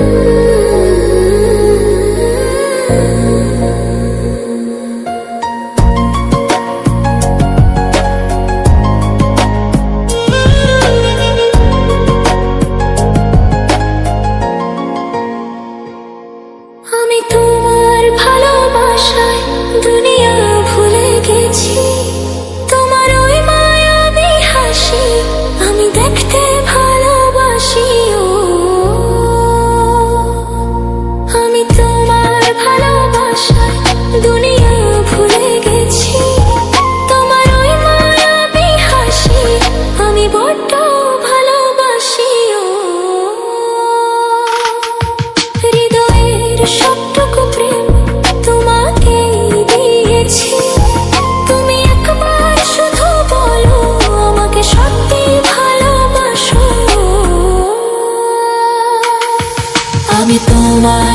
you.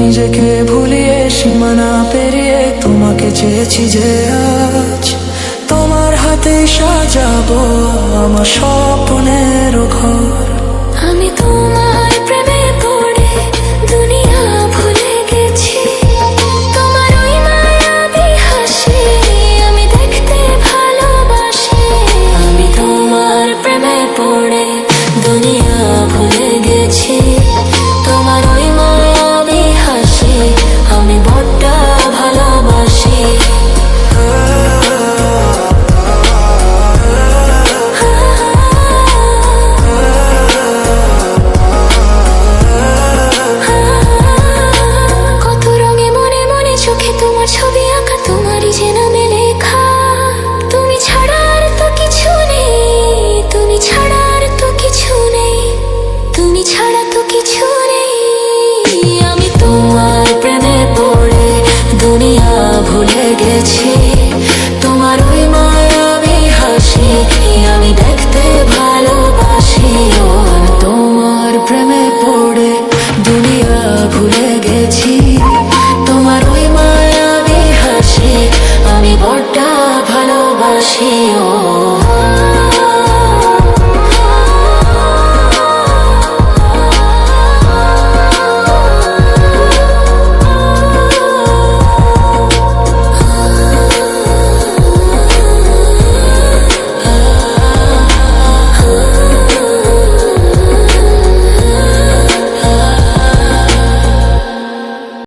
নিজেকে ভুলিয়ে, সীমানা পেরিয়ে তোমাকে চেয়েছি যে আজ তোমার হাতে সাজাবো আমার স্বপ্নের ঘর। আমি তোমার প্রেমে পড়ে দুনিয়া গেছি। আমি আমি তোমার প্রেমে পড়ে দুনিয়া ভুলে গেছি। গেছি। তোমার ওই আমি হাসি আমি দেখতে ভালোবাসি। তোমার প্রেমে পড়ে দুনিয়া